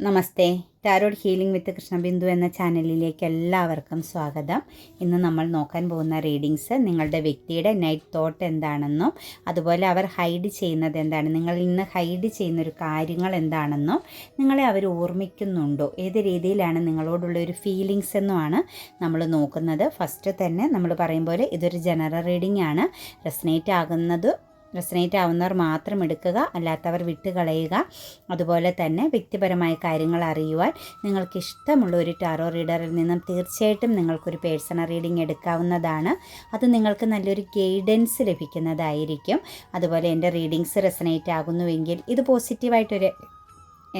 Namaste. Tarot healing with Krishnabindu എന്ന ചാനലിലേക്ക് എല്ലാവർക്കും സ്വാഗതം. ഇന്ന് നമ്മൾ നോക്കാൻ പോകുന്ന റീഡിങ്സ് നിങ്ങളുടെ വ്യക്തിയുടെ നൈറ്റ് തോട്ട് എന്താണെന്നും അതുപോലെ അവർ ഹൈഡ് ചെയ്യുന്നത് എന്താണ് നിങ്ങൾ ഇന്ന് ഹൈഡ് ചെയ്യുന്ന ഒരു കാര്യങ്ങൾ എന്താണെന്നും നിങ്ങളെ അവർ ഓർമ്മിക്കുന്നുണ്ടോ? ഏത് രീതിയിലാണ് നിങ്ങളോടുള്ള ഒരു ഫീലിങ്സ് എന്നുമാണ് നമ്മൾ നോക്കുന്നത്. ഫസ്റ്റ് തന്നെ നമ്മൾ പറയും പോലെ ഇതൊരു ജനറൽ റീഡിംഗ് ആണ്. റെസനേറ്റ് ആകുന്നത് റെസനേറ്റ് ആവുന്നവർ മാത്രം എടുക്കുക അല്ലാത്തവർ വിട്ടുകളയുക അതുപോലെ തന്നെ വ്യക്തിപരമായ കാര്യങ്ങൾ അറിയുവാൻ നിങ്ങൾക്ക് ഇഷ്ടമുള്ള ഒരു ടാറോ റീഡറിൽ നിന്നും തീർച്ചയായിട്ടും നിങ്ങൾക്കൊരു പേഴ്സണൽ റീഡിംഗ് എടുക്കാവുന്നതാണ്. അത് നിങ്ങൾക്ക് നല്ലൊരു ഗൈഡൻസ് ലഭിക്കുന്നതായിരിക്കും. അതുപോലെ എന്റെ റീഡിങ്സ് റെസനേറ്റ് ആകുന്നുവെങ്കിൽ ഇത് പോസിറ്റീവായിട്ടൊരു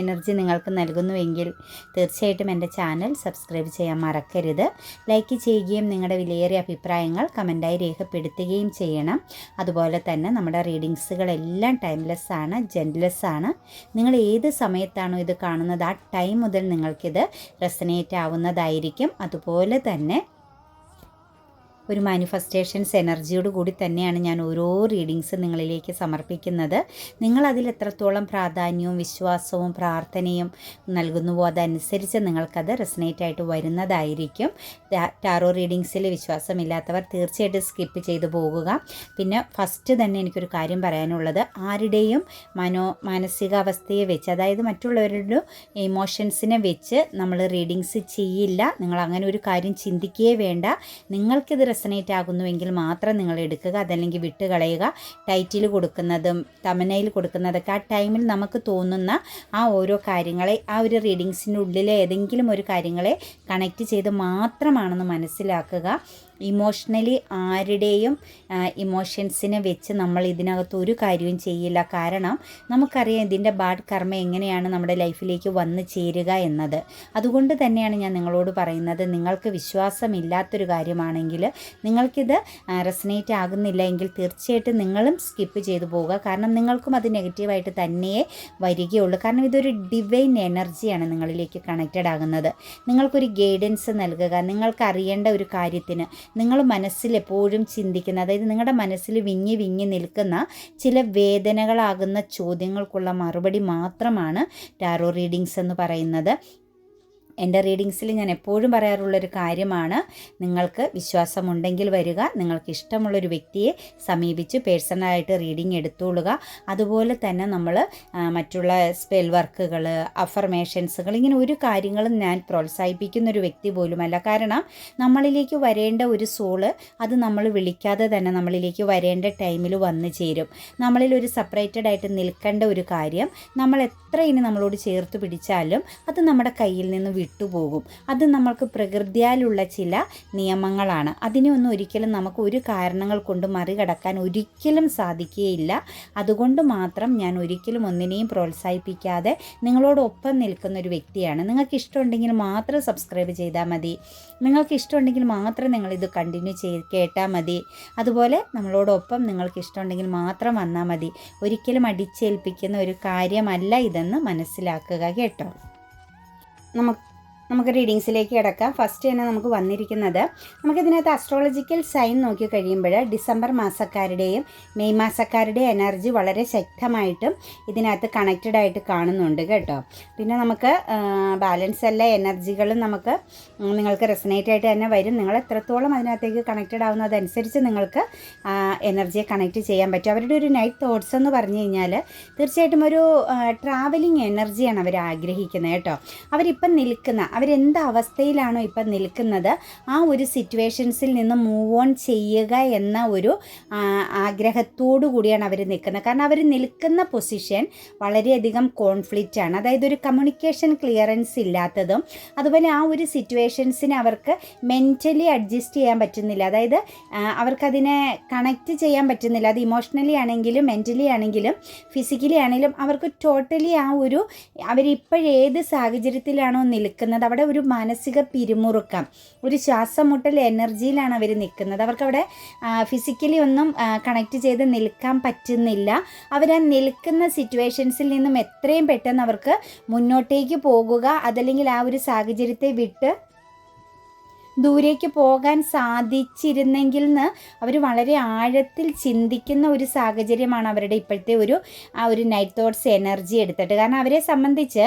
എനർജി നിങ്ങൾക്ക് നൽകുന്നുവെങ്കിൽ തീർച്ചയായിട്ടും എന്റെ ചാനൽ സബ്സ്ക്രൈബ് ചെയ്യാൻ മറക്കരുത്. ലൈക്ക് ചെയ്യുകയും നിങ്ങളുടെ വിലയേറിയ അഭിപ്രായങ്ങൾ കമന്റായി രേഖപ്പെടുത്തുകയും ചെയ്യണം. അതുപോലെ തന്നെ നമ്മുടെ റീഡിങ്സുകളെല്ലാം ടൈംലെസ് ആണ് ജെൻലെസ് ആണ് നിങ്ങൾ ഏത് സമയത്താണോ ഇത് കാണുന്നത് ആ ടൈം മുതൽ നിങ്ങൾക്കിത് റെസനേറ്റ് ആവുന്നതായിരിക്കും. അതുപോലെ തന്നെ ഒരു മാനിഫെസ്റ്റേഷൻസ് എനർജിയോട് കൂടി തന്നെയാണ് ഞാൻ ഓരോ റീഡിങ്സ് നിങ്ങളിലേക്ക് സമർപ്പിക്കുന്നത്. നിങ്ങൾ അതിൽ എത്രത്തോളം പ്രാധാന്യവും വിശ്വാസവും പ്രാർത്ഥനയും നൽകുന്നുവോ അതനുസരിച്ച് നിങ്ങൾക്കത് റെസനേറ്റ് ആയിട്ട് വരുന്നതായിരിക്കും. ടാറോ റീഡിങ്സിൽ വിശ്വാസമില്ലാത്തവർ തീർച്ചയായിട്ടും സ്കിപ്പ് ചെയ്തു പോകുക. പിന്നെ ഫസ്റ്റ് തന്നെ എനിക്കൊരു കാര്യം പറയാനുള്ളത്. ആരുടെയും മനോ മാനസികാവസ്ഥയെ വെച്ച് അതായത് മറ്റുള്ളവരുടെ ഇമോഷൻസിനെ വെച്ച് നമ്മൾ റീഡിങ്സ് ചെയ്യില്ല. നിങ്ങൾ അങ്ങനെ ഒരു കാര്യം ചിന്തിക്കുകയേ വേണ്ട. നിങ്ങൾക്കിത് റെസനേറ്റ് ആകുന്നുവെങ്കിൽ മാത്രം നിങ്ങൾ എടുക്കുക അതല്ലെങ്കിൽ വിട്ടുകളയുക. ടൈറ്റിൽ കൊടുക്കുന്നതും തമനയിൽ കൊടുക്കുന്നതൊക്കെ ആ ടൈമിൽ നമുക്ക് തോന്നുന്ന ആ ഓരോ കാര്യങ്ങളെ ആ ഒരു റീഡിങ്സിന്റെ ഉള്ളിലെ ഏതെങ്കിലും ഒരു കാര്യങ്ങളെ കണക്റ്റ് ചെയ്ത് മാത്രമാണെന്ന് മനസ്സിലാക്കുക. ഇമോഷണലി ആരുടെയും ഇമോഷൻസിനെ വെച്ച് നമ്മൾ ഇതിനകത്ത് ഒരു കാര്യവും ചെയ്യില്ല. കാരണം നമുക്കറിയാം ഇതിന്റെ ബാഡ് കർമ്മ എങ്ങനെയാണ് നമ്മുടെ ലൈഫിലേക്ക് വന്നു ചേരുക എന്നത്. അതുകൊണ്ട് തന്നെയാണ് ഞാൻ നിങ്ങളോട് പറയുന്നത്. നിങ്ങൾക്ക് വിശ്വാസമില്ലാത്തൊരു കാര്യമാണെങ്കിൽ നിങ്ങൾക്കിത് റെസനേറ്റ് ആകുന്നില്ല എങ്കിൽ തീർച്ചയായിട്ടും നിങ്ങളും സ്കിപ്പ് ചെയ്തു പോവുക. കാരണം നിങ്ങൾക്കും അത് നെഗറ്റീവായിട്ട് തന്നെയേ വരികയുള്ളൂ. കാരണം ഇതൊരു ഡിവൈൻ എനർജിയാണ് നിങ്ങളിലേക്ക് കണക്റ്റഡ് ആകുന്നത്. നിങ്ങൾക്കൊരു ഗൈഡൻസ് നൽകുക. നിങ്ങൾക്ക് അറിയേണ്ട ഒരു കാര്യത്തിന് നിങ്ങൾ മനസ്സിൽ എപ്പോഴും ചിന്തിക്കുന്ന അതായത് നിങ്ങളുടെ മനസ്സിൽ വിങ്ങി വിങ്ങി നിൽക്കുന്ന ചില വേദനകളാകുന്ന ചോദ്യങ്ങൾക്കുള്ള മറുപടി മാത്രമാണ് ടാറോ റീഡിങ്സ് എന്ന് പറയുന്നത്. എന്റെ റീഡിങ്സിൽ ഞാൻ എപ്പോഴും പറയാറുള്ളൊരു കാര്യമാണ് നിങ്ങൾക്ക് വിശ്വാസമുണ്ടെങ്കിൽ വരിക നിങ്ങൾക്ക് ഇഷ്ടമുള്ളൊരു വ്യക്തിയെ സമീപിച്ച് പേഴ്സണലായിട്ട് റീഡിങ് എടുത്തുകൊള്ളുക. അതുപോലെ തന്നെ നമ്മൾ മറ്റുള്ള സ്പെൽ വർക്കുകൾ അഫർമേഷൻസുകൾ ഇങ്ങനെ ഒരു കാര്യങ്ങളും ഞാൻ പ്രോത്സാഹിപ്പിക്കുന്ന ഒരു വ്യക്തി പോലുമല്ല. കാരണം നമ്മളിലേക്ക് വരേണ്ട ഒരു സോൾ അത് നമ്മൾ വിളിക്കാതെ തന്നെ നമ്മളിലേക്ക് വരേണ്ട ടൈമിൽ വന്നു ചേരും. നമ്മളിൽ ഒരു സെപ്പറേറ്റഡ് ആയിട്ട് നിൽക്കേണ്ട ഒരു കാര്യം നമ്മൾ എത്ര ഇനി നമ്മളോട് ചേർത്ത് പിടിച്ചാലും അത് നമ്മുടെ കയ്യിൽ നിന്ന് വിട്ടുപോകും. അത് നമ്മൾക്ക് പ്രകൃതിയാലുള്ള ചില നിയമങ്ങളാണ്. അതിനെയൊന്നും ഒരിക്കലും നമുക്ക് ഒരു കാരണങ്ങൾ കൊണ്ട് മറികടക്കാൻ ഒരിക്കലും സാധിക്കുകയില്ല. അതുകൊണ്ട് മാത്രം ഞാൻ ഒരിക്കലും ഒന്നിനെയും പ്രോത്സാഹിപ്പിക്കാതെ നിങ്ങളോടൊപ്പം നിൽക്കുന്ന ഒരു വ്യക്തിയാണ്. നിങ്ങൾക്ക് ഇഷ്ടമുണ്ടെങ്കിൽ മാത്രം സബ്സ്ക്രൈബ് ചെയ്താൽ മതി. നിങ്ങൾക്ക് ഇഷ്ടമുണ്ടെങ്കിൽ മാത്രം നിങ്ങളിത് കണ്ടിന്യൂ ചെയ്ത് കേട്ടാൽ മതി. അതുപോലെ നമ്മളോടൊപ്പം നിങ്ങൾക്ക് ഇഷ്ടമുണ്ടെങ്കിൽ മാത്രം വന്നാൽ മതി. ഒരിക്കലും അടിച്ചേൽപ്പിക്കുന്ന ഒരു കാര്യമല്ല ഇതെന്ന് മനസ്സിലാക്കുക കേട്ടോ. നമുക്ക് നമുക്ക് റീഡിങ്സിലേക്ക് കിടക്കാം. ഫസ്റ്റ് തന്നെ നമുക്ക് വന്നിരിക്കുന്നത് നമുക്കിതിനകത്ത് അസ്ട്രോളജിക്കൽ സൈൻ നോക്കി കഴിയുമ്പോൾ ഡിസംബർ മാസക്കാരുടെയും മെയ് മാസക്കാരുടെയും എനർജി വളരെ ശക്തമായിട്ടും ഇതിനകത്ത് കണക്റ്റഡ് ആയിട്ട് കാണുന്നുണ്ട് കേട്ടോ. പിന്നെ നമുക്ക് ബാലൻസ് എല്ലാ എനർജികളും നമുക്ക് നിങ്ങൾക്ക് റെസനേറ്റ് ആയിട്ട് തന്നെ വരും. നിങ്ങൾ എത്രത്തോളം അതിനകത്തേക്ക് കണക്റ്റഡ് ആവുന്നതനുസരിച്ച് നിങ്ങൾക്ക് എനർജിയെ കണക്റ്റ് ചെയ്യാൻ പറ്റും. അവരുടെ ഒരു നൈറ്റ് തോട്ട്സ് എന്ന് പറഞ്ഞു കഴിഞ്ഞാൽ തീർച്ചയായിട്ടും ഒരു ട്രാവലിംഗ് എനർജിയാണ് അവർ ആഗ്രഹിക്കുന്നത് കേട്ടോ. അവരിപ്പം നിൽക്കുന്ന അവരെന്ത് അവസ്ഥയിലാണോ ഇപ്പം നിൽക്കുന്നത് ആ ഒരു സിറ്റുവേഷൻസിൽ നിന്ന് മൂവ് ഓൺ ചെയ്യുക എന്ന ഒരു ആഗ്രഹത്തോടു കൂടിയാണ് അവർ നിൽക്കുന്നത്. കാരണം അവർ നിൽക്കുന്ന പൊസിഷൻ വളരെയധികം കോൺഫ്ലിക്റ്റ് ആണ്. അതായത് ഒരു കമ്മ്യൂണിക്കേഷൻ ക്ലിയറൻസ് ഇല്ലാത്തതും അതുപോലെ ആ ഒരു സിറ്റുവേഷൻസിന് അവർക്ക് മെന്റലി അഡ്ജസ്റ്റ് ചെയ്യാൻ പറ്റുന്നില്ല. അതായത് അവർക്കതിനെ കണക്റ്റ് ചെയ്യാൻ പറ്റുന്നില്ല. അത് ഇമോഷണലി ആണെങ്കിലും മെന്റലി ആണെങ്കിലും ഫിസിക്കലി ആണെങ്കിലും അവർക്ക് ടോട്ടലി ആ ഒരു അവരിപ്പോഴേത് സാഹചര്യത്തിലാണോ നിൽക്കുന്നത് അവിടെ ഒരു മാനസിക പിരിമുറുക്കം ഒരു ശ്വാസം മുട്ടൽ എനർജിയിലാണ് അവർ നിൽക്കുന്നത്. അവർക്കവിടെ ഫിസിക്കലി ഒന്നും കണക്ട് ചെയ്ത് നിൽക്കാൻ പറ്റുന്നില്ല. അവർ ആ നിൽക്കുന്ന സിറ്റുവേഷൻസിൽ നിന്നും എത്രയും പെട്ടെന്ന് അവർക്ക് മുന്നോട്ടേക്ക് പോകുക അതല്ലെങ്കിൽ ആ ഒരു സാഹചര്യത്തെ വിട്ട് ദൂരേക്ക് പോകാൻ സാധിച്ചിരുന്നെങ്കിൽ എന്ന് അവർ വളരെ ആഴത്തിൽ ചിന്തിക്കുന്ന ഒരു സാഹചര്യമാണ് അവരുടെ ഇപ്പോഴത്തെ ഒരു ആ ഒരു നൈറ്റ് തോട്ട്സ് എനർജി എടുത്തിട്ട്. കാരണം അവരെ സംബന്ധിച്ച്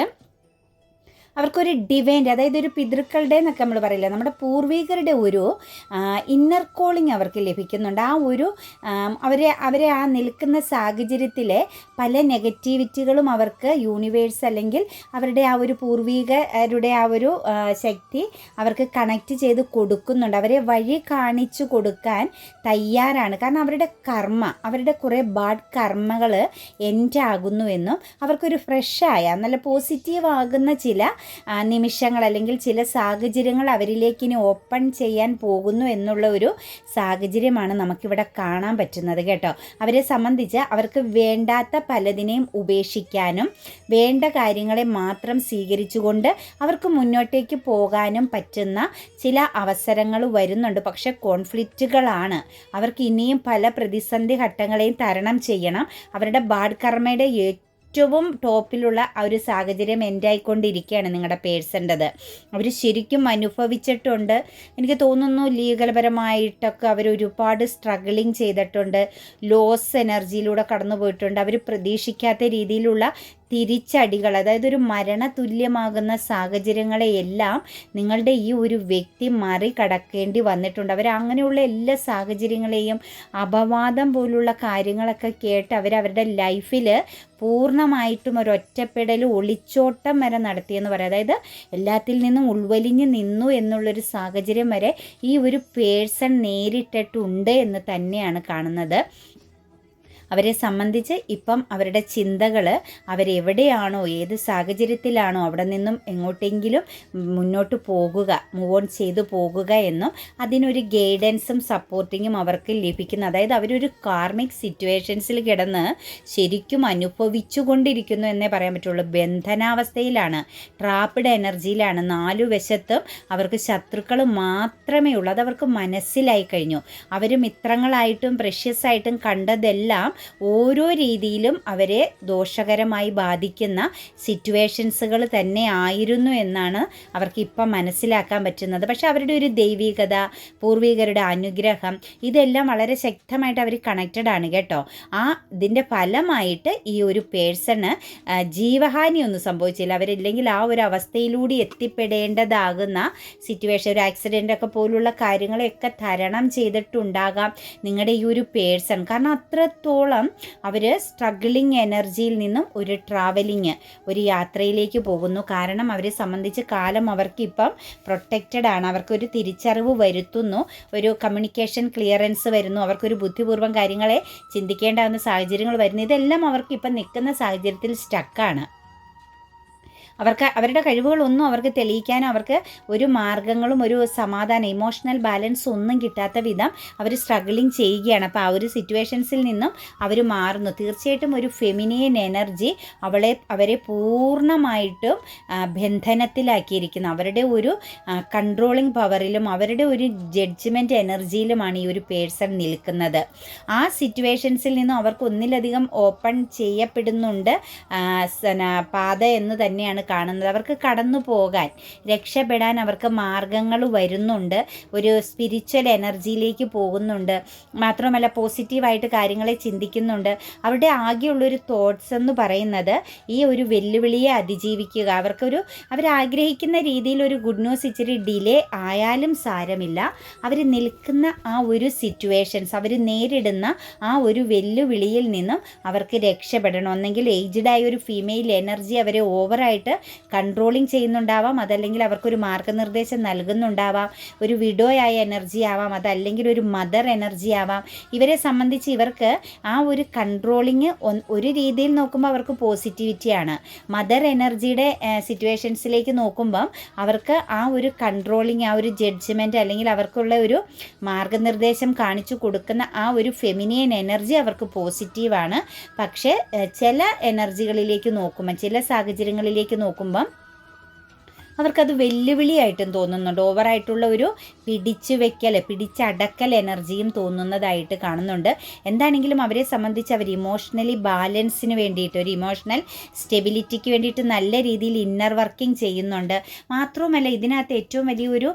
അവർക്കൊരു ഡിവൈന്റെ അതായത് ഒരു പിതൃക്കളുടെ എന്നൊക്കെ നമ്മൾ പറയില്ല? നമ്മുടെ പൂർവികരുടെ ഒരു ഇന്നർ കോളിംഗ് അവർക്ക് ലഭിക്കുന്നുണ്ട്. ആ ഒരു അവരെ അവരെ ആ നിൽക്കുന്ന സാഹചര്യത്തിലെ പല നെഗറ്റിവിറ്റികളും അവർക്ക് യൂണിവേഴ്സ് അല്ലെങ്കിൽ അവരുടെ ആ ഒരു പൂർവികരുടെ ആ ഒരു ശക്തി അവർക്ക് കണക്റ്റ് ചെയ്ത് കൊടുക്കുന്നുണ്ട്. അവരെ വഴി കാണിച്ചു കൊടുക്കാൻ തയ്യാറാണ്. കാരണം അവരുടെ കർമ്മ അവരുടെ കുറേ ബാഡ് കർമ്മകൾ എൻഡ് ആകുന്നുവെന്നും അവർക്കൊരു ഫ്രഷായ നല്ല പോസിറ്റീവ് ആകുന്ന ചില നിമിഷങ്ങൾ അല്ലെങ്കിൽ ചില സാഹചര്യങ്ങൾ അവരിലേക്ക് ഇനി ഓപ്പൺ ചെയ്യാൻ പോകുന്നു എന്നുള്ള ഒരു സാഹചര്യമാണ് നമുക്കിവിടെ കാണാൻ പറ്റുന്നത് കേട്ടോ. അവരെ സംബന്ധിച്ച് അവർക്ക് വേണ്ടാത്ത പലതിനെയും ഉപേക്ഷിക്കാനും വേണ്ട കാര്യങ്ങളെ മാത്രം സ്വീകരിച്ചുകൊണ്ട് അവർക്ക് മുന്നോട്ടേക്ക് പോകാനും പറ്റുന്ന ചില അവസരങ്ങൾ വരുന്നുണ്ട്. പക്ഷെ കോൺഫ്ലിക്റ്റുകളാണ്. അവർക്ക് ഇനിയും പല പ്രതിസന്ധി ഘട്ടങ്ങളെയും തരണം ചെയ്യണം. അവരുടെ ബാഡ് കർമ്മയുടെ ഏറ്റവും ടോപ്പിലുള്ള ആ ഒരു സാഹചര്യം എൻഡായിക്കൊണ്ടിരിക്കുകയാണ് നിങ്ങളുടെ പേഴ്സന്റെത്. അവർ ശരിക്കും അനുഭവിച്ചിട്ടുണ്ട്. എനിക്ക് തോന്നുന്നു ലീഗൽപരമായിട്ടൊക്കെ അവർ ഒരുപാട് സ്ട്രഗിളിങ് ചെയ്തിട്ടുണ്ട്. ലോസ് എനർജിയിലൂടെ കടന്നു പോയിട്ടുണ്ട് അവർ പ്രതീക്ഷിക്കാത്ത രീതിയിലുള്ള തിരിച്ചടികൾ അതായത് ഒരു മരണ തുല്യമാകുന്ന സാഹചര്യങ്ങളെയെല്ലാം നിങ്ങളുടെ ഈ ഒരു വ്യക്തി മറികടക്കേണ്ടി വന്നിട്ടുണ്ട്. അവർ അങ്ങനെയുള്ള എല്ലാ സാഹചര്യങ്ങളെയും അപവാദം പോലുള്ള കാര്യങ്ങളൊക്കെ കേട്ട് അവർ അവരുടെ ലൈഫിൽ പൂർണമായിട്ടും ഒരു ഒറ്റപ്പെടൽ ഒളിച്ചോട്ടം വരെ നടത്തിയെന്ന് പറയാം. അതായത് എല്ലാത്തിൽ നിന്നും ഉൾവലിഞ്ഞ് നിന്നു എന്നുള്ളൊരു സാഹചര്യം വരെ ഈ ഒരു പേഴ്സൺ നേരിട്ടിട്ടുണ്ട് എന്ന് തന്നെയാണ് കാണുന്നത്. അവരെ സംബന്ധിച്ച് ഇപ്പം അവരുടെ ചിന്തകൾ അവരെവിടെയാണോ ഏത് സാഹചര്യത്തിലാണോ അവിടെ നിന്നും എങ്ങോട്ടെങ്കിലും മുന്നോട്ട് പോകുക മൂവ് ഓൺ ചെയ്തു പോകുക എന്നും അതിനൊരു ഗൈഡൻസും സപ്പോർട്ടിങ്ങും അവർക്ക് ലഭിക്കുന്നു അതായത് അവരൊരു കാർമിക് സിറ്റുവേഷൻസിൽ കിടന്ന് ശരിക്കും അനുഭവിച്ചുകൊണ്ടിരിക്കുന്നു എന്നേ പറയാൻ പറ്റുള്ളൂ. ബന്ധനാവസ്ഥയിലാണ് ട്രാപ്പിഡ് എനർജിയിലാണ് നാലു വശത്തും അവർക്ക് ശത്രുക്കൾ മാത്രമേ ഉള്ളൂ. അതവർക്ക് മനസ്സിലായി കഴിഞ്ഞു. അവർ മിത്രങ്ങളായിട്ടും പ്രഷ്യസായിട്ടും കണ്ടതെല്ലാം ഓരോ രീതിയിലും അവരെ ദോഷകരമായി ബാധിക്കുന്ന സിറ്റുവേഷൻസുകൾ തന്നെ ആയിരുന്നു എന്നാണ് അവർക്ക് ഇപ്പം മനസ്സിലാക്കാൻ പറ്റുന്നത്. പക്ഷെ അവരുടെ ഒരു ദൈവികത പൂർവികരുടെ അനുഗ്രഹം ഇതെല്ലാം വളരെ ശക്തമായിട്ട് അവർ കണക്റ്റഡ് ആണ് കേട്ടോ. ആ ഇതിന്റെ ഫലമായിട്ട് ഈ ഒരു പേഴ്സണ് ജീവഹാനി ഒന്നും സംഭവിച്ചില്ല. അവരില്ലെങ്കിൽ ആ ഒരു അവസ്ഥയിലൂടെ എത്തിപ്പെടേണ്ടതാകുന്ന സിറ്റുവേഷൻ ഒരു ആക്സിഡന്റ് ഒക്കെ പോലുള്ള കാര്യങ്ങളെയൊക്കെ തരണം ചെയ്തിട്ടുണ്ടാകാം നിങ്ങളുടെ ഈ ഒരു പേഴ്സൺ കാരണം അത്രത്തോളം അവർ സ്ട്രഗിളിങ് എനർജിയിൽ നിന്നും ഒരു ട്രാവലിങ് ഒരു യാത്രയിലേക്ക് പോകുന്നു. കാരണം അവരെ സംബന്ധിച്ച് കാലം അവർക്കിപ്പം പ്രൊട്ടക്റ്റഡ് ആണ്. അവർക്കൊരു തിരിച്ചറിവ് വരുത്തുന്നു. ഒരു കമ്മ്യൂണിക്കേഷൻ ക്ലിയറൻസ് വരുന്നു. അവർക്കൊരു ബുദ്ധിപൂർവം കാര്യങ്ങളെ ചിന്തിക്കേണ്ടാവുന്ന സാഹചര്യങ്ങൾ വരുന്നു. ഇതെല്ലാം അവർക്ക് ഇപ്പം നിൽക്കുന്ന സാഹചര്യത്തിൽ സ്റ്റക്കാണ് അവർക്ക് അവരുടെ കഴിവുകളൊന്നും അവർക്ക് തെളിയിക്കാനോ അവർക്ക് ഒരു മാർഗങ്ങളും ഒരു സമാധാനം ഇമോഷണൽ ബാലൻസ് ഒന്നും കിട്ടാത്ത വിധം അവർ സ്ട്രഗിളിങ് ചെയ്യുകയാണ്. അപ്പോൾ ആ ഒരു സിറ്റുവേഷൻസിൽ നിന്നും അവർ മാറുന്നു. തീർച്ചയായിട്ടും ഒരു ഫെമിനിയൻ എനർജി അവളെ അവരെ പൂർണമായിട്ടും ബന്ധനത്തിലാക്കിയിരിക്കുന്നു. അവരുടെ ഒരു കൺട്രോളിങ് പവറിലും അവരുടെ ഒരു ജഡ്ജ്മെന്റ് എനർജിയിലുമാണ് ഈ ഒരു പേഴ്സൺ നിൽക്കുന്നത്. ആ സിറ്റുവേഷൻസിൽ നിന്നും അവർക്ക് ഒന്നിലധികം ഓപ്പൺ ചെയ്യപ്പെടുന്നുണ്ട് പാത എന്ന് തന്നെയാണ് കാണുന്നത്. അവർക്ക് കടന്നു പോകാൻ രക്ഷപ്പെടാൻ അവർക്ക് മാർഗങ്ങൾ വരുന്നുണ്ട്. ഒരു സ്പിരിച്വൽ എനർജിയിലേക്ക് പോകുന്നുണ്ട്. മാത്രമല്ല പോസിറ്റീവായിട്ട് കാര്യങ്ങളെ ചിന്തിക്കുന്നുണ്ട്. അവരുടെ ആകെയുള്ളൊരു തോട്ട്സ് എന്ന് പറയുന്നത് ഈ ഒരു വെല്ലുവിളിയെ അതിജീവിക്കുക. അവർക്കൊരു അവരാഗ്രഹിക്കുന്ന രീതിയിൽ ഒരു ഗുഡ് ന്യൂസ് ഇച്ചിരി ഡിലേ ആയാലും സാരമില്ല. അവർ നിൽക്കുന്ന ആ ഒരു സിറ്റുവേഷൻസ് അവർ നേരിടുന്ന ആ ഒരു വെല്ലുവിളിയിൽ നിന്നും അവർക്ക് രക്ഷപ്പെടണം. ഒന്നെങ്കിൽ ഏജ്ഡായ ഒരു ഫീമെയിൽ എനർജി അവരെ ഓവറായിട്ട് കൺട്രോളിങ് ചെയ്യുന്നുണ്ടാവാം അതല്ലെങ്കിൽ അവർക്കൊരു മാർഗനിർദ്ദേശം നൽകുന്നുണ്ടാവാം ഒരു വിഡോയായ എനർജി ആവാം അതല്ലെങ്കിൽ ഒരു മദർ എനർജി ആവാം. ഇവരെ സംബന്ധിച്ച് ഇവർക്ക് ആ ഒരു കൺട്രോളിങ് ഒരു രീതിയിൽ നോക്കുമ്പോൾ അവർക്ക് പോസിറ്റിവിറ്റിയാണ് മദർ എനർജിയുടെ സിറ്റുവേഷൻസിലേക്ക് നോക്കുമ്പം അവർക്ക് ആ ഒരു കൺട്രോളിങ് ആ ഒരു ജഡ്ജ്മെന്റ് അല്ലെങ്കിൽ അവർക്കുള്ള ഒരു മാർഗനിർദ്ദേശം കാണിച്ചു കൊടുക്കുന്ന ആ ഒരു ഫെമിനിയൻ എനർജി അവർക്ക് പോസിറ്റീവാണ് പക്ഷേ ചില എനർജികളിലേക്ക് നോക്കുമ്പോൾ ചില സാഹചര്യങ്ങളിലേക്ക് നോക്കുമ്പം അവർക്കത് വെല്ലുവിളിയായിട്ടും തോന്നുന്നുണ്ട്. ഓവറായിട്ടുള്ള ഒരു പിടിച്ചു വെക്കൽ പിടിച്ചടക്കൽ എനർജിയും തോന്നുന്നതായിട്ട് കാണുന്നുണ്ട്. എന്താണെങ്കിലും അവരെ സംബന്ധിച്ച് അവർ ഇമോഷണലി ബാലൻസിന് വേണ്ടിയിട്ട് ഒരു ഇമോഷണൽ സ്റ്റെബിലിറ്റിക്ക് വേണ്ടിയിട്ട് നല്ല രീതിയിൽ ഇന്നർ വർക്കിംഗ് ചെയ്യുന്നുണ്ട്. മാത്രവുമല്ല ഇതിനകത്ത് ഏറ്റവും വലിയൊരു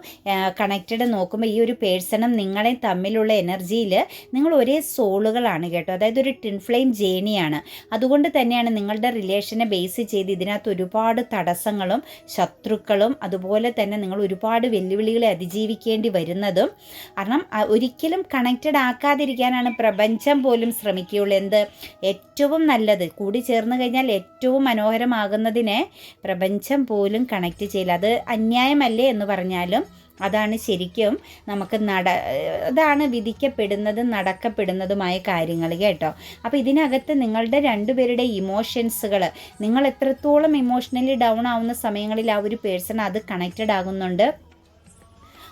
കണക്റ്റഡ് നോക്കുമ്പോൾ ഈ ഒരു പേഴ്സണും നിങ്ങളെ തമ്മിലുള്ള എനർജിയിൽ നിങ്ങൾ ഒരേ സോളുകളാണ് കേട്ടോ. അതായത് ഒരു ടിൻ ഫ്ലെയിം ജേണിയാണ് അതുകൊണ്ട് തന്നെയാണ് നിങ്ങളുടെ റിലേഷനെ ബേസ് ചെയ്ത് ഇതിനകത്ത് ഒരുപാട് തടസ്സങ്ങളും ശത്രുക്കളും അതുപോലെ തന്നെ നിങ്ങൾ ഒരുപാട് വെല്ലുവിളികളെ അതിജീവിക്കേണ്ടി വരുന്നതും കാരണം ഒരിക്കലും കണക്റ്റഡ് ആക്കാതിരിക്കാനാണ് പ്രപഞ്ചം പോലും ശ്രമിക്കുകയുള്ളൂ. എന്ത്? ഏറ്റവും നല്ലത് കൂടി ചേർന്ന് കഴിഞ്ഞാൽ ഏറ്റവും മനോഹരമാകുന്നതിനെ പ്രപഞ്ചം പോലും കണക്റ്റ് ചെയ്യില്ല. അത് അന്യായമല്ലേ എന്ന് പറഞ്ഞാലും അതാണ് ശരിക്കും നമുക്ക് നട അതാണ് വിധിക്കപ്പെടുന്നതും നടക്കപ്പെടുന്നതുമായ കാര്യങ്ങൾ കേട്ടോ. അപ്പോൾ ഇതിനകത്ത് നിങ്ങളുടെ രണ്ടുപേരുടെ ഇമോഷൻസുകൾ നിങ്ങൾ എത്രത്തോളം ഇമോഷണലി ഡൗൺ ആവുന്ന സമയങ്ങളിൽ ആ ഒരു പേഴ്സൺ അത് കണക്റ്റഡ് ആകുന്നുണ്ട്?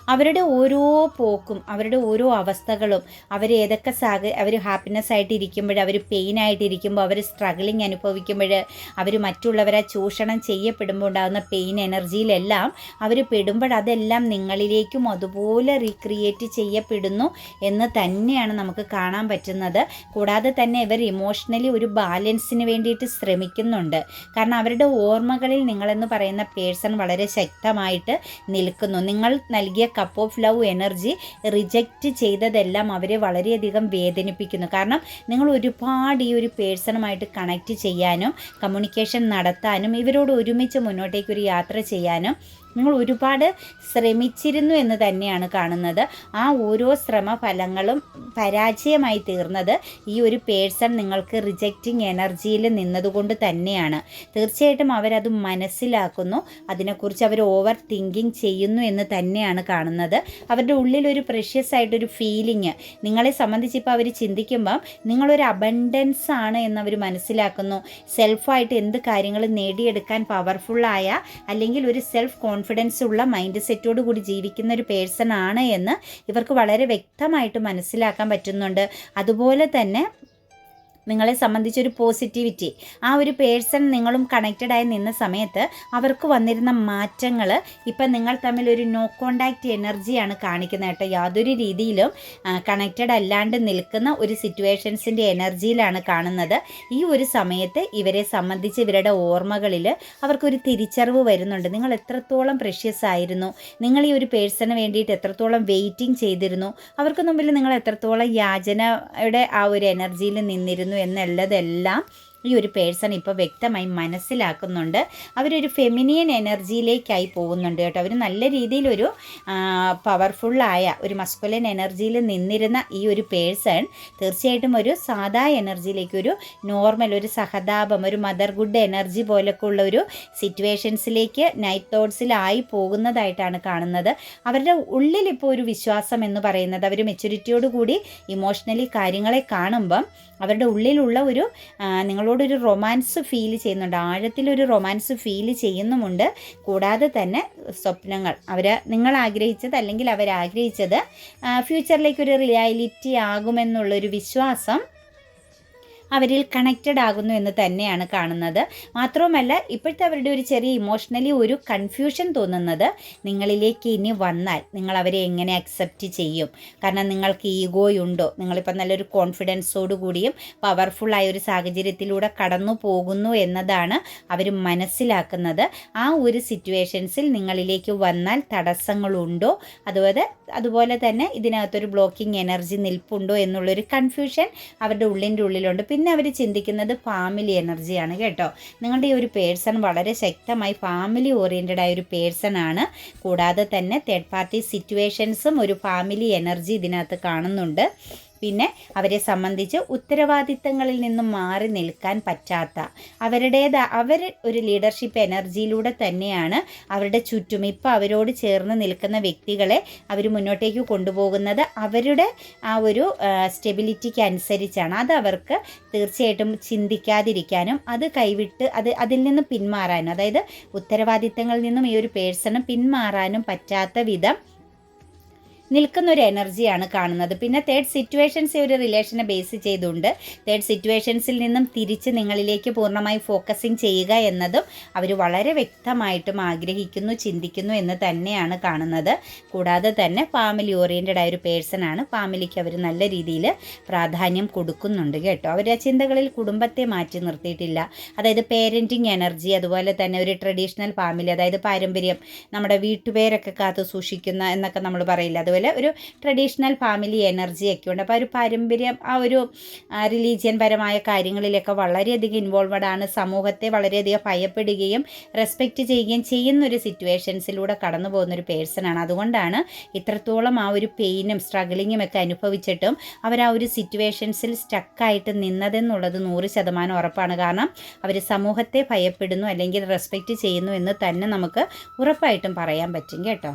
അവരുടെ ഓരോ പോക്കും അവരുടെ ഓരോ അവസ്ഥകളും അവർ ഏതൊക്കെ സാഹ അവർ ഹാപ്പിനെസ് ആയിട്ട് ഇരിക്കുമ്പോൾ അവർ പെയിൻ ആയിട്ട് ഇരിക്കുമ്പോൾ അവർ സ്ട്രഗിളിങ് അനുഭവിക്കുമ്പോൾ അവർ മറ്റുള്ളവരെ ചൂഷണം ചെയ്യപ്പെടുമ്പോൾ ഉണ്ടാകുന്ന പെയിൻ എനർജിയിലെല്ലാം അവർ പെടുമ്പോൾ അതെല്ലാം നിങ്ങളിലേക്കും അതുപോലെ റീക്രിയേറ്റ് ചെയ്യപ്പെടുന്നു എന്ന് തന്നെയാണ് നമുക്ക് കാണാൻ പറ്റുന്നത്. കൂടാതെ തന്നെ ഇവർ ഇമോഷണലി ഒരു ബാലൻസിന് വേണ്ടിയിട്ട് ശ്രമിക്കുന്നുണ്ട്. കാരണം അവരുടെ ഓർമ്മകളിൽ നിങ്ങളെന്ന് പറയുന്ന പേഴ്സൺ വളരെ ശക്തമായിട്ട് നിൽക്കുന്നു. നിങ്ങൾ നൽകിയ cup of love energy reject ചെയ്തതെല്ലാം അവരെ വളരെയധികം വേദനിപ്പിക്കുന്നു. കാരണം നിങ്ങൾ ഒരുപാട് ഈ ഒരു പേഴ്സണുമായിട്ട് കണക്റ്റ് ചെയ്യാനും കമ്മ്യൂണിക്കേഷൻ നടത്താനും ഇവരോട് ഒരുമിച്ച് മുന്നോട്ടേക്ക് ഒരു യാത്ര ചെയ്യാനും നിങ്ങൾ ഒരുപാട് ശ്രമിച്ചിരുന്നു എന്ന് തന്നെയാണ് കാണുന്നത്. ആ ഓരോ ശ്രമ ഫലങ്ങളും പരാജയമായി തീർന്നത് ഈ ഒരു പേഴ്സൺ നിങ്ങൾക്ക് റിജക്റ്റിംഗ് എനർജിയിൽ നിന്നതുകൊണ്ട് തന്നെയാണ്. തീർച്ചയായിട്ടും അവരത് മനസ്സിലാക്കുന്നു. അതിനെക്കുറിച്ച് അവർ ഓവർ തിങ്കിങ് ചെയ്യുന്നു എന്ന് തന്നെയാണ് കാണുന്നത്. അവരുടെ ഉള്ളിലൊരു പ്രഷ്യസ് ആയിട്ടൊരു ഫീലിംഗ് നിങ്ങളെ സംബന്ധിച്ച് ഇപ്പോൾ അവർ ചിന്തിക്കുമ്പം നിങ്ങളൊരു അബണ്ടൻസ് ആണ് എന്നവർ മനസ്സിലാക്കുന്നു. സെൽഫായിട്ട് എന്ത് കാര്യങ്ങൾ നേടിയെടുക്കാൻ പവർഫുള്ളായ അല്ലെങ്കിൽ ഒരു സെൽഫ് കോൺഫിഡൻസ് ഉള്ള മൈൻഡ് സെറ്റോട് കൂടി ജീവിക്കുന്ന ഒരു പേഴ്സൺ ആണ് എന്ന് ഇവർക്ക് വളരെ വ്യക്തമായിട്ട് മനസ്സിലാക്കാൻ പറ്റുന്നുണ്ട്. അതുപോലെ തന്നെ നിങ്ങളെ സംബന്ധിച്ചൊരു പോസിറ്റിവിറ്റി ആ ഒരു പേഴ്സൺ നിങ്ങളും കണക്റ്റഡായി നിന്ന സമയത്ത് അവർക്ക് വന്നിരുന്ന മാറ്റങ്ങൾ ഇപ്പം നിങ്ങൾ തമ്മിൽ ഒരു നോ കോണ്ടാക്റ്റ് എനർജിയാണ് കാണിക്കുന്നത് കേട്ടോ. യാതൊരു രീതിയിലും കണക്റ്റഡ് അല്ലാണ്ട് നിൽക്കുന്ന ഒരു സിറ്റുവേഷൻസിന്റെ എനർജിയിലാണ് കാണുന്നത്. ഈ ഒരു സമയത്ത് ഇവരെ സംബന്ധിച്ച് ഇവരുടെ ഓർമ്മകളിൽ അവർക്കൊരു തിരിച്ചറിവ് വരുന്നുണ്ട്. നിങ്ങൾ എത്രത്തോളം പ്രഷ്യസ് ആയിരുന്നു? നിങ്ങൾ ഈ ഒരു പേഴ്സണ് വേണ്ടിയിട്ട് എത്രത്തോളം വെയിറ്റിംഗ് ചെയ്തിരുന്നു? അവർക്ക് മുമ്പിൽ നിങ്ങൾ എത്രത്തോളം യാചനയുടെ ആ ഒരു എനർജിയിൽ നിന്നിരുന്നു? എന്നുള്ളതെല്ലാം ഈ ഒരു പേഴ്സൺ ഇപ്പോൾ വ്യക്തമായി മനസ്സിലാക്കുന്നുണ്ട്. അവരൊരു ഫെമിനിയൻ എനർജിയിലേക്കായി പോകുന്നുണ്ട് കേട്ടോ. അവർ നല്ല രീതിയിലൊരു പവർഫുള്ളായ ഒരു മസ്കുലൻ എനർജിയിൽ നിന്നിരുന്ന ഈ ഒരു പേഴ്സൺ തീർച്ചയായിട്ടും ഒരു സാധാ എനർജിയിലേക്ക് ഒരു നോർമൽ ഒരു സഹതാപം ഒരു മദർ ഗുഡ് എനർജി പോലൊക്കെ ഉള്ള ഒരു സിറ്റുവേഷൻസിലേക്ക് നൈറ്റ് തോട്ട്സിലായി പോകുന്നതായിട്ടാണ് കാണുന്നത്. അവരുടെ ഉള്ളിൽ ഇപ്പോൾ ഒരു വിശ്വാസം എന്ന് പറയുന്നത് അവർ മെച്യൂരിറ്റിയോട് കൂടി ഇമോഷണലി കാര്യങ്ങളെ കാണുമ്പം അവരുടെ ഉള്ളിലുള്ള ഒരു നിങ്ങളോടൊരു റൊമാൻസ് ഫീൽ ചെയ്യുന്നുണ്ട്. ആഴത്തിലൊരു റൊമാൻസ് ഫീൽ ചെയ്യുന്നുമുണ്ട്. കൂടാതെ തന്നെ സ്വപ്നങ്ങൾ. അവർ നിങ്ങൾ ആഗ്രഹിച്ചത് അല്ലെങ്കിൽ അവർ ആഗ്രഹിച്ചത് ഫ്യൂച്ചറിലേക്ക് ഒരു റിയാലിറ്റി ആകുമെന്നുള്ളൊരു വിശ്വാസം അവരിൽ കണക്റ്റഡ് ആകുന്നു എന്ന് തന്നെയാണ് കാണുന്നത്. മാത്രവുമല്ല ഇപ്പോഴത്തെ അവരുടെ ഒരു ചെറിയ ഇമോഷണലി ഒരു കൺഫ്യൂഷൻ തോന്നുന്നത് നിങ്ങളിലേക്ക് ഇനി വന്നാൽ നിങ്ങൾ അവരെ എങ്ങനെ അക്സെപ്റ്റ് ചെയ്യും? കാരണം നിങ്ങൾക്ക് ഈഗോയുണ്ടോ നിങ്ങളിപ്പോൾ നല്ലൊരു കോൺഫിഡൻസോടു കൂടിയും പവർഫുള്ളായ ഒരു സാഹചര്യത്തിലൂടെ കടന്നു പോകുന്നു എന്നതാണ് അവർ മനസ്സിലാക്കുന്നത്. ആ ഒരു സിറ്റുവേഷൻസിൽ നിങ്ങളിലേക്ക് വന്നാൽ തടസ്സങ്ങളുണ്ടോ? അതുപോലെ അതുപോലെ തന്നെ ഇതിനകത്തൊരു ബ്ലോക്കിംഗ് എനർജി നിൽപ്പുണ്ടോ എന്നുള്ളൊരു കൺഫ്യൂഷൻ അവരുടെ ഉള്ളിന്റെ ഉള്ളിലുണ്ട്. പിന്നെ അവർ ചിന്തിക്കുന്നത് ഫാമിലി എനർജിയാണ് കേട്ടോ. നിങ്ങളുടെ ഈ ഒരു പേഴ്സൺ വളരെ ശക്തമായി ഫാമിലി ഓറിയന്റഡ് ആയ ഒരു പേഴ്സൺ ആണ്. കൂടാതെ തന്നെ തേർഡ് പാർട്ടി സിറ്റുവേഷൻസും ഒരു ഫാമിലി എനർജി ഇതിനകത്ത് കാണുന്നുണ്ട്. പിന്നെ അവരെ സംബന്ധിച്ച് ഉത്തരവാദിത്തങ്ങളിൽ നിന്നും മാറി നിൽക്കാൻ പറ്റാത്ത അവരുടേത് അവർ ഒരു ലീഡർഷിപ്പ് എനർജിയിലൂടെ തന്നെയാണ് അവരുടെ ചുറ്റും ഇപ്പോൾ അവരോട് ചേർന്ന് നിൽക്കുന്ന വ്യക്തികളെ അവർ മുന്നോട്ടേക്ക് കൊണ്ടുപോകുന്നത്. അവരുടെ ആ ഒരു സ്റ്റെബിലിറ്റിക്ക് അനുസരിച്ചാണ്. അത് അവർക്ക് തീർച്ചയായിട്ടും ചിന്തിക്കാതിരിക്കാനും അത് കൈവിട്ട് അത് അതിൽ നിന്ന് പിന്മാറാനും അതായത് ഉത്തരവാദിത്തങ്ങളിൽ നിന്നും ഈ ഒരു പേഴ്സണ് പിന്മാറാനും പറ്റാത്ത വിധം നിൽക്കുന്ന ഒരു എനർജിയാണ് കാണുന്നത്. പിന്നെ തേർഡ് സിറ്റുവേഷൻസ് ഒരു റിലേഷനെ ബേസ് ചെയ്തുകൊണ്ട് തേർഡ് സിറ്റുവേഷൻസിൽ നിന്നും തിരിച്ച് നിങ്ങളിലേക്ക് പൂർണമായി ഫോക്കസിങ് ചെയ്യുക എന്നതും അവർ വളരെ വ്യക്തമായിട്ടും ആഗ്രഹിക്കുന്നു ചിന്തിക്കുന്നു എന്ന് തന്നെയാണ് കാണുന്നത്. കൂടാതെ തന്നെ ഫാമിലി ഓറിയന്റഡ് ആയ ഒരു പേഴ്സൺ ആണ്. ഫാമിലിക്ക് അവർ നല്ല രീതിയിൽ പ്രാധാന്യം കൊടുക്കുന്നുണ്ട് കേട്ടോ. അവരുടെ ചിന്തകളിൽ കുടുംബത്തെ മാറ്റി നിർത്തിയിട്ടില്ല. അതായത് പേരന്റിങ് എനർജി അതുപോലെ തന്നെ ഒരു ട്രഡീഷണൽ ഫാമിലി അതായത് പാരമ്പര്യം നമ്മുടെ വീട്ടുപേരൊക്കെ കാത്തു സൂക്ഷിക്കുന്ന എന്നൊക്കെ നമ്മൾ പറയില്ല? അതുപോലെ ഒരു ട്രഡീഷണൽ ഫാമിലി എനർജിയൊക്കെ ഉണ്ട്. അപ്പോൾ ഒരു പാരമ്പര്യം ആ ഒരു റിലീജിയൻ പരമായ കാര്യങ്ങളിലൊക്കെ വളരെയധികം ഇൻവോൾവഡ് ആണ്. സമൂഹത്തെ വളരെയധികം ഭയപ്പെടുകയും റെസ്പെക്റ്റ് ചെയ്യുകയും ചെയ്യുന്ന ഒരു സിറ്റുവേഷൻസിലൂടെ കടന്നു പോകുന്ന ഒരു പേഴ്സണാണ് അതുകൊണ്ടാണ് ഇത്രത്തോളം ആ ഒരു പെയിനും സ്ട്രഗിളിങ്ങും ഒക്കെ അനുഭവിച്ചിട്ടും അവർ ആ ഒരു സിറ്റുവേഷൻസിൽ സ്റ്റക്കായിട്ട് നിന്നതെന്നുള്ളത് നൂറ് ശതമാനം ഉറപ്പാണ്. കാരണം അവർ സമൂഹത്തെ ഭയപ്പെടുന്നു അല്ലെങ്കിൽ റെസ്പെക്റ്റ് ചെയ്യുന്നു എന്ന് തന്നെ നമുക്ക് ഉറപ്പായിട്ടും പറയാൻ പറ്റും. കേട്ടോ?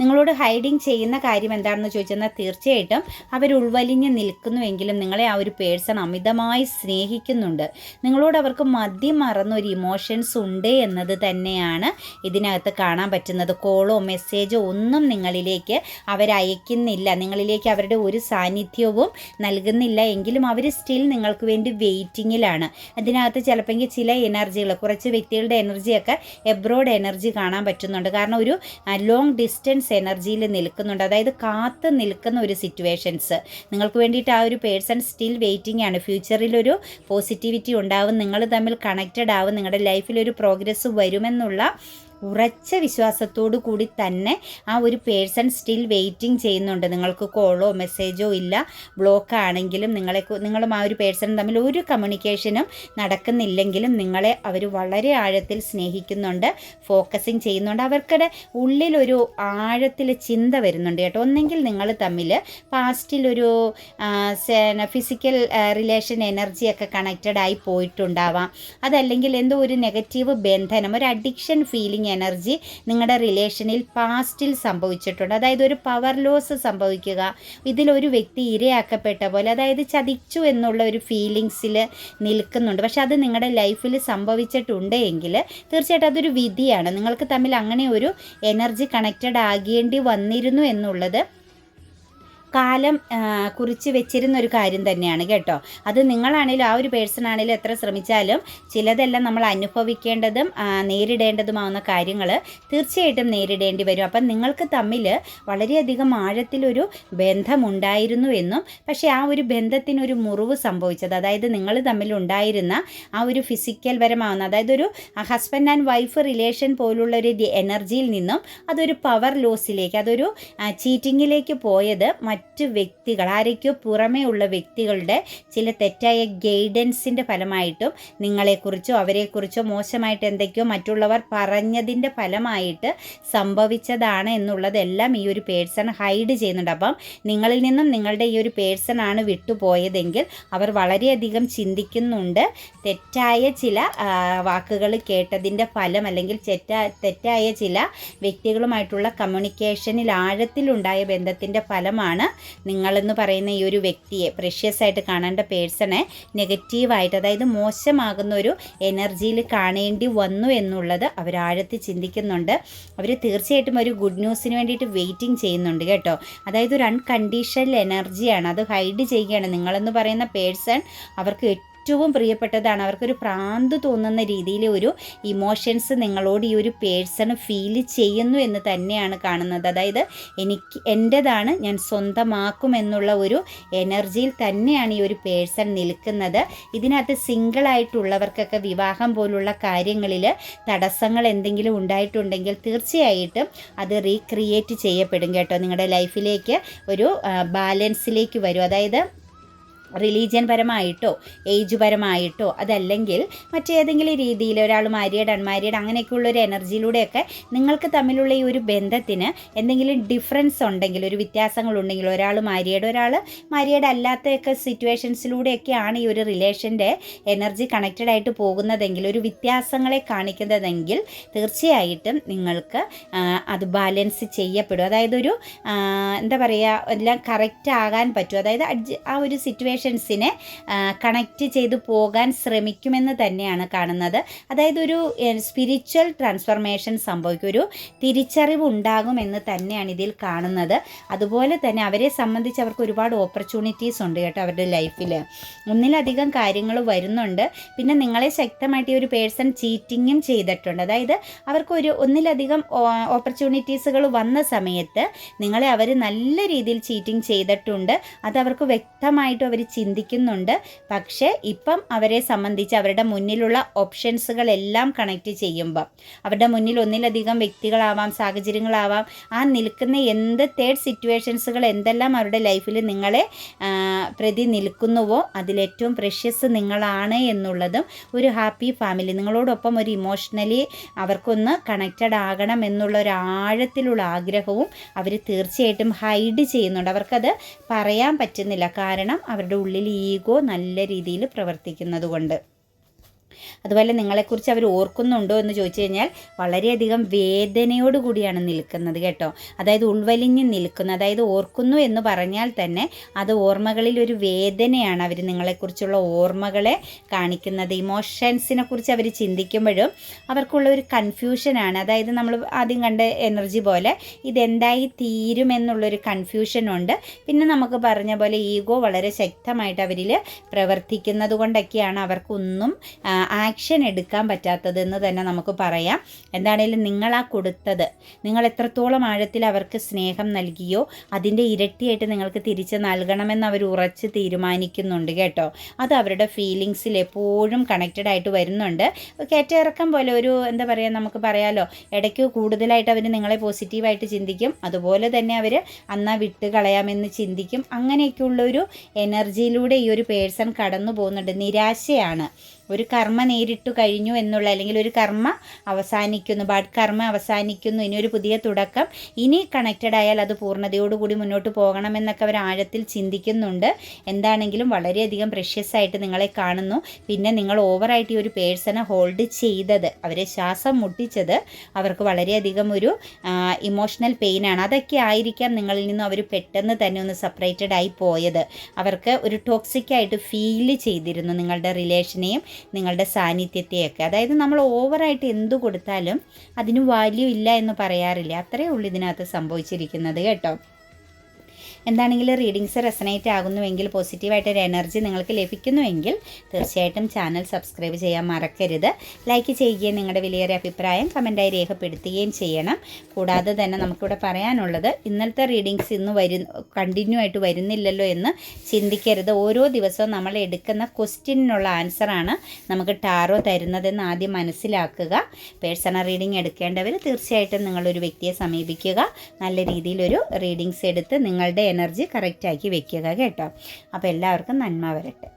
നിങ്ങളോട് ഹൈഡിങ് ചെയ്യുന്ന കാര്യം എന്താണെന്ന് ചോദിച്ചെന്നാൽ തീർച്ചയായിട്ടും അവർ ഉൾവലിഞ്ഞ് നിൽക്കുന്നുവെങ്കിലും നിങ്ങളെ ആ ഒരു പേഴ്സൺ അമിതമായി സ്നേഹിക്കുന്നുണ്ട്. നിങ്ങളോട് അവർക്ക് മദ്യം മറന്ന ഒരു ഇമോഷൻസ് ഉണ്ട് എന്നത് തന്നെയാണ് ഇതിനകത്ത് കാണാൻ പറ്റുന്നത്. കോളോ മെസ്സേജോ ഒന്നും നിങ്ങളിലേക്ക് അവരയക്കുന്നില്ല നിങ്ങളിലേക്ക് അവരുടെ ഒരു സാന്നിധ്യവും നൽകുന്നില്ല. എങ്കിലും അവർ സ്റ്റിൽ നിങ്ങൾക്ക് വേണ്ടി വെയിറ്റിങ്ങിലാണ് അതിനകത്ത് ചിലപ്പോൾ ചില എനർജികൾ കുറച്ച് വ്യക്തികളുടെ എനർജിയൊക്കെ എബ്രോഡ് എനർജി കാണാൻ പറ്റുന്നുണ്ട്. കാരണം ഒരു ലോങ് ഡിസ്റ്റൻസ് പേഴ്സൺസ് എനർജിയിൽ നിൽക്കുന്നുണ്ട്. അതായത് കാത്ത് നിൽക്കുന്ന ഒരു സിറ്റുവേഷൻസ് നിങ്ങൾക്ക് വേണ്ടിയിട്ട് ആ ഒരു പേഴ്സൺ സ്റ്റിൽ വെയിറ്റിംഗ് ആണ്. ഫ്യൂച്ചറിലൊരു പോസിറ്റിവിറ്റി ഉണ്ടാവും. നിങ്ങൾ തമ്മിൽ കണക്റ്റഡ് ആവും. നിങ്ങളുടെ ലൈഫിൽ ഒരു പ്രോഗ്രസ് വരുമെന്നുള്ള ഉറച്ച വിശ്വാസത്തോടു കൂടി തന്നെ ആ ഒരു പേഴ്സൺ സ്റ്റിൽ വെയിറ്റിംഗ് ചെയ്യുന്നുണ്ട്. നിങ്ങൾക്ക് കോളോ മെസ്സേജോ ഇല്ല ബ്ലോക്ക് ആണെങ്കിലും നിങ്ങളെ നിങ്ങളും ആ ഒരു പേഴ്സണും തമ്മിൽ ഒരു കമ്മ്യൂണിക്കേഷനും നടക്കുന്നില്ലെങ്കിലും നിങ്ങളെ അവർ വളരെ ആഴത്തിൽ സ്നേഹിക്കുന്നുണ്ട് ഫോക്കസിങ് ചെയ്യുന്നുണ്ട്. അവർക്കിടെ ഉള്ളിലൊരു ആഴത്തിൽ ചിന്ത വരുന്നുണ്ട് കേട്ടോ. ഒന്നെങ്കിൽ നിങ്ങൾ തമ്മിൽ പാസ്റ്റിലൊരു ഫിസിക്കൽ റിലേഷൻ എനർജിയൊക്കെ കണക്റ്റഡ് ആയി പോയിട്ടുണ്ടാവാം. അതല്ലെങ്കിൽ എന്തോ ഒരു നെഗറ്റീവ് ബന്ധനം ഒരു അഡിക്ഷൻ ഫീലിംഗ് എനർജി നിങ്ങളുടെ റിലേഷനിൽ പാസ്റ്റിൽ സംഭവിച്ചിട്ടുണ്ട്. അതായത് ഒരു പവർ ലോസ് സംഭവിക്കുക. ഇതിലൊരു വ്യക്തി ഇരയാക്കപ്പെട്ട പോലെ അതായത് ചതിച്ചു എന്നുള്ള ഒരു ഫീലിങ്സിൽ നിൽക്കുന്നുണ്ട്. പക്ഷെ അത് നിങ്ങളുടെ ലൈഫിൽ സംഭവിച്ചിട്ടുണ്ട് എങ്കിൽ തീർച്ചയായിട്ടും അതൊരു വിധിയാണ്. നിങ്ങൾക്ക് തമ്മിൽ അങ്ങനെ ഒരു എനർജി കണക്റ്റഡ് ആകേണ്ടി വന്നിരുന്നു എന്നുള്ളത് കാലം കുറിച്ച് വെച്ചിരുന്ന ഒരു കാര്യം തന്നെയാണ് കേട്ടോ. അത് നിങ്ങളാണെങ്കിലും ആ ഒരു പേഴ്സൺ ആണെങ്കിലും എത്ര ശ്രമിച്ചാലും ചിലതെല്ലാം നമ്മൾ അനുഭവിക്കേണ്ടതും നേരിടേണ്ടതുമാവുന്ന കാര്യങ്ങൾ തീർച്ചയായിട്ടും നേരിടേണ്ടി വരും. അപ്പം നിങ്ങൾക്ക് തമ്മിൽ വളരെയധികം ആഴത്തിലൊരു ബന്ധമുണ്ടായിരുന്നു എന്നും പക്ഷേ ആ ഒരു ബന്ധത്തിനൊരു മുറിവ് സംഭവിച്ചത് അതായത് നിങ്ങൾ തമ്മിൽ ഉണ്ടായിരുന്ന ആ ഒരു ഫിസിക്കൽ പരമാവുന്ന അതായത് ഒരു ഹസ്ബൻഡ് ആൻഡ് വൈഫ് റിലേഷൻ പോലുള്ള ഒരു എനർജിയിൽ നിന്നും അതൊരു പവർ ലോസിലേക്ക് അതൊരു ചീറ്റിങ്ങിലേക്ക് പോയത് മറ്റ് മറ്റ് വ്യക്തികൾ ആരൊക്കെയോ പുറമേ ഉള്ള വ്യക്തികളുടെ ചില തെറ്റായ ഗൈഡൻസിന്റെ ഫലമായിട്ടും നിങ്ങളെക്കുറിച്ചോ അവരെക്കുറിച്ചോ മോശമായിട്ട് എന്തൊക്കെയോ മറ്റുള്ളവർ പറഞ്ഞതിന്റെ ഫലമായിട്ട് സംഭവിച്ചതാണ് എന്നുള്ളതെല്ലാം ഈ ഒരു പേഴ്സൺ ഹൈഡ് ചെയ്യുന്നുണ്ട്. അപ്പം നിങ്ങളിൽ നിന്നും നിങ്ങളുടെ ഈ ഒരു പേഴ്സൺ ആണ് വിട്ടുപോയതെങ്കിൽ അവർ വളരെയധികം ചിന്തിക്കുന്നുണ്ട്. തെറ്റായ ചില വാക്കുകൾ കേട്ടതിന്റെ ഫലം അല്ലെങ്കിൽ തെറ്റാ തെറ്റായ ചില വ്യക്തികളുമായിട്ടുള്ള കമ്മ്യൂണിക്കേഷനിൽ ആഴത്തിലുണ്ടായ ബന്ധത്തിന്റെ ഫലമാണ് നിങ്ങളെന്ന് പറയുന്ന ഈ ഒരു വ്യക്തിയെ പ്രഷ്യസ് ആയിട്ട് കാണേണ്ട പേഴ്സണെ നെഗറ്റീവായിട്ട് അതായത് മോശമാകുന്ന ഒരു എനർജിയിൽ കാണേണ്ടി വന്നു എന്നുള്ളത് അവർ ആഴത്തിൽ ചിന്തിക്കുന്നുണ്ട്. അവർ തീർച്ചയായിട്ടും ഒരു ഗുഡ് ന്യൂസിന് വേണ്ടിയിട്ട് വെയിറ്റിംഗ് ചെയ്യുന്നുണ്ട് കേട്ടോ. അതായത് ഒരു അൺകണ്ടീഷണൽ എനർജിയാണ് അത് ഹൈഡ് ചെയ്യുകയാണ്. നിങ്ങളെന്ന് പറയുന്ന പേഴ്സൺ അവർക്ക് ഏറ്റവും പ്രിയപ്പെട്ടതാണ്. അവർക്കൊരു പ്രാന്ത് തോന്നുന്ന രീതിയിൽ ഒരു ഇമോഷൻസ് നിങ്ങളോട് ഈ ഒരു പേഴ്സൺ ഫീൽ ചെയ്യുന്നു എന്ന് തന്നെയാണ് കാണുന്നത്. അതായത് എനിക്ക് എന്റെതാണ് ഞാൻ സ്വന്തമാക്കും എന്നുള്ള ഒരു എനർജിയിൽ തന്നെയാണ് ഈ ഒരു പേഴ്സൺ നിൽക്കുന്നത്. ഇതിനകത്ത് സിംഗിളായിട്ടുള്ളവർക്കൊക്കെ വിവാഹം പോലുള്ള കാര്യങ്ങളിൽ തടസ്സങ്ങൾ എന്തെങ്കിലും ഉണ്ടായിട്ടുണ്ടെങ്കിൽ തീർച്ചയായിട്ടും അത് റീക്രിയേറ്റ് ചെയ്യപ്പെടും കേട്ടോ. നിങ്ങളുടെ ലൈഫിലേക്ക് ഒരു ബാലൻസിലേക്ക് വരും. അതായത് റിലീജിയൻ പരമായിട്ടോ ഏജ് പരമായിട്ടോ അതല്ലെങ്കിൽ മറ്റേതെങ്കിലും രീതിയിൽ ഒരാൾ മാരിയഡ് അൺമാരിയഡ് അങ്ങനെയൊക്കെയുള്ള ഒരു എനർജിയിലൂടെയൊക്കെ നിങ്ങൾക്ക് തമ്മിലുള്ള ഈ ഒരു ബന്ധത്തിന് എന്തെങ്കിലും ഡിഫറൻസ് ഉണ്ടെങ്കിൽ ഒരു വ്യത്യാസങ്ങളുണ്ടെങ്കിൽ ഒരാൾ മാരിയഡ് ഒരാൾ മാരിയഡ് അല്ലാത്തയൊക്കെ സിറ്റുവേഷൻസിലൂടെയൊക്കെയാണ് ഈ ഒരു റിലേഷന്റെ എനർജി കണക്റ്റഡ് ആയിട്ട് പോകുന്നതെങ്കിൽ ഒരു വ്യത്യാസങ്ങളെ കാണിക്കുന്നതെങ്കിൽ തീർച്ചയായിട്ടും നിങ്ങൾക്ക് അത് ബാലൻസ് ചെയ്യപ്പെടും. അതായത് ഒരു എന്താ പറയുക എല്ലാം കറക്റ്റ് ആകാൻ പറ്റും. അതായത് ആ ഒരു സിറ്റുവേഷൻ സിറ്റുവേഷൻസിനെ കണക്റ്റ് ചെയ്തു പോകാൻ ശ്രമിക്കുമെന്ന് തന്നെയാണ് കാണുന്നത്. അതായത് ഒരു സ്പിരിച്വൽ ട്രാൻസ്ഫർമേഷൻ സംഭവിക്കും. ഒരു തിരിച്ചറിവ് ഉണ്ടാകുമെന്ന് തന്നെയാണ് ഇതിൽ കാണുന്നത്. അതുപോലെ തന്നെ അവരെ സംബന്ധിച്ച് അവർക്ക് ഒരുപാട് ഓപ്പർച്യൂണിറ്റീസ് ഉണ്ട് കേട്ടോ അവരുടെ ലൈഫിൽ ഒന്നിലധികം കാര്യങ്ങൾ വരുന്നുണ്ട്. പിന്നെ നിങ്ങളെ ശക്തമായിട്ട് ഈ ഒരു പേഴ്സൺ ചീറ്റിങ്ങും ചെയ്തിട്ടുണ്ട്. അതായത് അവർക്ക് ഒരു ഒന്നിലധികം ഓപ്പർച്യൂണിറ്റീസുകൾ വന്ന സമയത്ത് നിങ്ങളെ അവർ നല്ല രീതിയിൽ ചീറ്റിംഗ് ചെയ്തിട്ടുണ്ട്. അത് അവർക്ക് വ്യക്തമായിട്ടും അവർ ചിന്തിക്കുന്നുണ്ട്. പക്ഷേ ഇപ്പം അവരെ സംബന്ധിച്ച് അവരുടെ മുന്നിലുള്ള ഓപ്ഷൻസുകളെല്ലാം കണക്ട് ചെയ്യുമ്പം അവരുടെ മുന്നിൽ ഒന്നിലധികം വ്യക്തികളാവാം സാഹചര്യങ്ങളാവാം ആ നിൽക്കുന്ന എന്ത് തേർഡ് സിറ്റുവേഷൻസുകൾ എന്തെല്ലാം അവരുടെ ലൈഫിൽ നിങ്ങളെ പ്രതി നിൽക്കുന്നുവോ അതിലേറ്റവും പ്രഷ്യസ് നിങ്ങളാണ് എന്നുള്ളതും ഒരു ഹാപ്പി ഫാമിലി നിങ്ങളോടൊപ്പം ഒരു ഇമോഷണലി അവർക്കൊന്ന് കണക്റ്റഡ് ആകണം എന്നുള്ള ഒരു ആഴത്തിലുള്ള ആഗ്രഹവും അവർ തീർച്ചയായിട്ടും ഹൈഡ് ചെയ്യുന്നുണ്ട്. അവർക്കത് പറയാൻ പറ്റുന്നില്ല. കാരണം അവരുടെ ഉള്ളിൽ ഈഗോ നല്ല രീതിയിൽ പ്രവർത്തിക്കുന്നത് കൊണ്ട് അതുപോലെ നിങ്ങളെക്കുറിച്ച് അവർ ഓർക്കുന്നുണ്ടോ എന്ന് ചോദിച്ചു കഴിഞ്ഞാൽ വളരെയധികം വേദനയോട് കൂടിയാണ് നിൽക്കുന്നത് കേട്ടോ. അതായത് ഉൾവലിഞ്ഞ് നിൽക്കുന്നു അതായത് ഓർക്കുന്നു എന്ന് പറഞ്ഞാൽ തന്നെ അത് ഓർമ്മകളിൽ ഒരു വേദനയാണ് അവർ നിങ്ങളെക്കുറിച്ചുള്ള ഓർമ്മകളെ കാണിക്കുന്നത്. ഇമോഷൻസിനെ കുറിച്ച് അവർ ചിന്തിക്കുമ്പോഴും അവർക്കുള്ള ഒരു കൺഫ്യൂഷനാണ് അതായത് നമ്മൾ ആദ്യം കണ്ട എനർജി പോലെ ഇതെന്തായി തീരുമെന്നുള്ളൊരു കൺഫ്യൂഷനുണ്ട് പിന്നെ നമുക്ക് പറഞ്ഞ പോലെ ഈഗോ വളരെ ശക്തമായിട്ട് അവരിൽ പ്രവർത്തിക്കുന്നത് കൊണ്ടൊക്കെയാണ് അവർക്കൊന്നും ആക്ഷൻ എടുക്കാൻ പറ്റാത്തതെന്ന് തന്നെ നമുക്ക് പറയാം. എന്താണേലും നിങ്ങളാ കൊടുത്തത്. നിങ്ങൾ എത്രത്തോളം ആഴത്തിൽ അവർക്ക് സ്നേഹം നൽകിയോ അതിന്റെ ഇരട്ടിയായിട്ട് നിങ്ങൾക്ക് തിരിച്ച് നൽകണമെന്ന് അവർ ഉറച്ച് തീരുമാനിക്കുന്നുണ്ട് കേട്ടോ. അത് അവരുടെ ഫീലിങ്സിൽ എപ്പോഴും കണക്റ്റഡ് ആയിട്ട് വരുന്നുണ്ട്. കയറ്റിറക്കം പോലെ ഒരു എന്താ പറയുക നമുക്ക് പറയാലോ ഇടയ്ക്ക് കൂടുതലായിട്ട് അവർ നിങ്ങളെ പോസിറ്റീവായിട്ട് ചിന്തിക്കും. അതുപോലെ തന്നെ അവർ അന്നാ വിട്ട് കളയാമെന്ന് ചിന്തിക്കും. അങ്ങനെയൊക്കെയുള്ള ഒരു എനർജിയിലൂടെ ഈ ഒരു പേഴ്സൺ കടന്നു പോകുന്നുണ്ട് നിരാശയാണ്. ഒരു കർമ്മ നേരിട്ടു കഴിഞ്ഞു എന്നുള്ള അല്ലെങ്കിൽ ഒരു കർമ്മ അവസാനിക്കുന്നു ബാഡ് കർമ്മ അവസാനിക്കുന്നു ഇനി ഒരു പുതിയ തുടക്കം. ഇനി കണക്റ്റഡ് ആയാൽ അത് പൂർണതയോടുകൂടി മുന്നോട്ട് പോകണമെന്നൊക്കെ അവർ ആഴത്തിൽ ചിന്തിക്കുന്നുണ്ട്. എന്താണെങ്കിലും വളരെയധികം പ്രഷ്യസ് ആയിട്ട് നിങ്ങളെ കാണുന്നു. പിന്നെ നിങ്ങൾ ഓവറായിട്ട് ഈ ഒരു പേഴ്സണെ ഹോൾഡ് ചെയ്തത് അവരെ ശ്വാസം മുട്ടിച്ചത് അവർക്ക് വളരെയധികം ഒരു ഇമോഷണൽ പെയിനാണ് അതൊക്കെ ആയിരിക്കാം നിങ്ങളിൽ നിന്നും അവർ പെട്ടെന്ന് തന്നെ ഒന്ന് സെപ്പറേറ്റഡ് ആയി പോയത്. അവർക്ക് ഒരു ടോക്സിക് ആയിട്ട് ഫീൽ ചെയ്തിരുന്നു നിങ്ങളുടെ റിലേഷനെയും നിങ്ങളുടെ സാന്നിധ്യത്തെയൊക്കെ. അതായത് നമ്മൾ ഓവറായിട്ട് എന്തു കൊടുത്താലും അതിന് വാല്യൂ ഇല്ല എന്ന് പറയാറില്ല? അത്രയേ ഉള്ളൂ ഇതിനകത്ത് സംഭവിച്ചിരിക്കുന്നത് കേട്ടോ. എന്താണെങ്കിലും റീഡിങ്സ് റെസനേറ്റ് ആകുന്നുവെങ്കിൽ പോസിറ്റീവായിട്ടൊരു എനർജി നിങ്ങൾക്ക് ലഭിക്കുന്നുവെങ്കിൽ തീർച്ചയായിട്ടും ചാനൽ സബ്സ്ക്രൈബ് ചെയ്യാൻ മറക്കരുത്. ലൈക്ക് ചെയ്യുകയും നിങ്ങളുടെ വിലയേറിയ അഭിപ്രായം കമന്റായി രേഖപ്പെടുത്തുകയും ചെയ്യണം. കൂടാതെ തന്നെ നമുക്കിവിടെ പറയാനുള്ളത് ഇന്നലത്തെ റീഡിങ്സ് ഇന്ന് വരു കണ്ടിന്യൂ ആയിട്ട് വരുന്നില്ലല്ലോ എന്ന് ചിന്തിക്കരുത്. ഓരോ ദിവസവും നമ്മൾ എടുക്കുന്ന ക്വസ്റ്റ്യനുള്ള ആൻസറാണ് നമുക്ക് ടാറോ തരുന്നതെന്ന് ആദ്യം മനസ്സിലാക്കുക. പേഴ്സണൽ റീഡിംഗ് എടുക്കേണ്ടവർ തീർച്ചയായിട്ടും നിങ്ങളൊരു വ്യക്തിയെ സമീപിക്കുക. നല്ല രീതിയിലൊരു റീഡിങ്സ് എടുത്ത് നിങ്ങളുടെ എനർജി കറക്റ്റാക്കി വെക്കുക കേട്ടോ. അപ്പോൾ എല്ലാവർക്കും നന്മ വരട്ടെ.